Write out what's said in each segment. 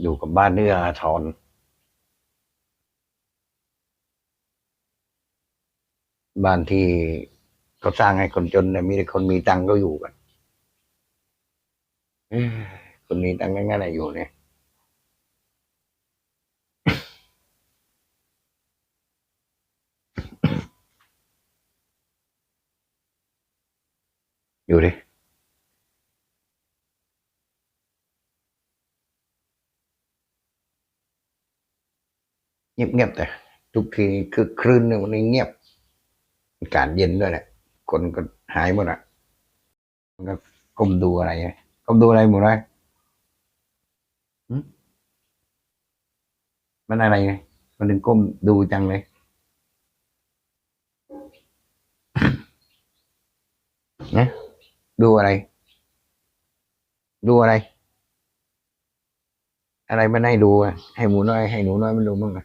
อยู่กับบ้านเนื้ออาทร บ้านที่เขาสร้างให้คนจนเนี่ยมีคนมีตังก็อยู่กันคนมีตังค์งั้นๆน่ะอยู่เนี่ยอยู่ดิ เงียบๆแต่ ทุกทีคือคลื่นเลยมันนี้เงียบอากาศเย็นด้วยแหละ คนก็หายหมดอะมันก็ก้มดูอะไรก้มดูอะไรหมดเลยมันอะไรไงมันถึงก้มดูจังเลยนะดูอะไร ดูอะไร อะไรมันให้ดูอะให้หมูน้อยให้หนูน้อยมันดูมั่งอะ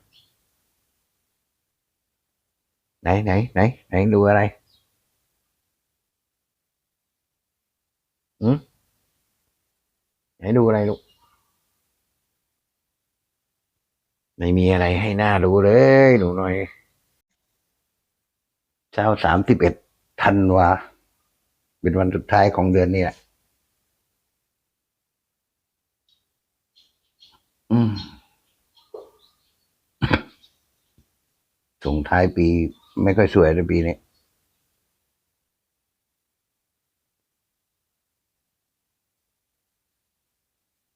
ไหนไหนไหนไหนดูอะไรอืมไหนดูอะไรลูก ไม่มีอะไรให้หน้าดูเลยหนูน้อย เช้าสามสิบเอ็ดธันวา เป็นวันสุดท้ายของเดือนนี้แหละอืมส่งท้ายปี ไม่ค่อยสวยเลยปีนี้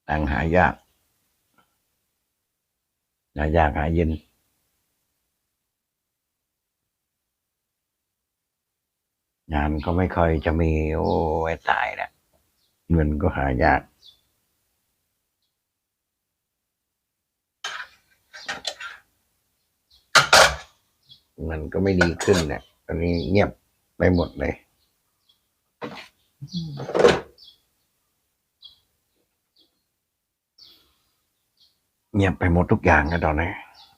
ตังหายาก หายากหาเย็น งานก็ไม่ค่อยจะมี โอ้ยตายแล้วเงินก็หายาก มันก็ไม่ดีขึ้นเนี่ยตอนนี้เงียบไปหมดเลยเงียบไปหมดทุกอย่างกันตอนนี้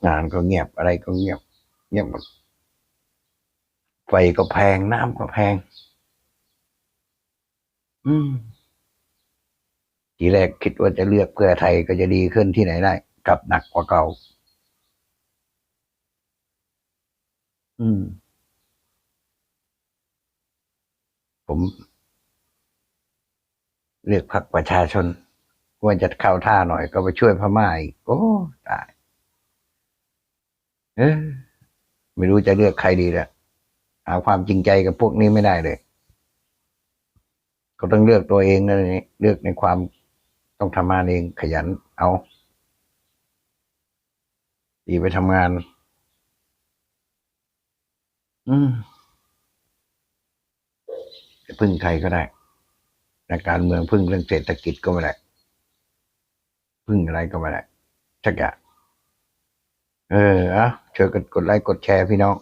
งานก็เงียบอะไรก็เงียบ เงียบหมดไฟก็แพงน้ำก็แพง อืม ทีแรกคิดว่าจะเลือกเพื่อไทยก็จะดีขึ้นที่ไหนได้กลับหนักกว่าเก่า อืม ผมเลือกพรรคประชาชนควรจะเข้าท่าหน่อยก็ไปช่วยพม่าอีกโอ้ตายเออไม่รู้จะเลือกใครดีละหาความจริงใจกับพวกนี้ไม่ได้เลย ก็ต้องเลือกตัวเองนะนี่เลือกในความต้องทำงานเองขยันเอา ดีไปทำงาน อืมจะพึ่งใครก็ได้แต่การเมืองพึ่งเรื่องเศรษฐกิจก็ไม่ได้พึ่งอะไรก็ไม่ได้สักอย่างเอออะช่วยกันกดไลค์กดแชร์พี่น้อง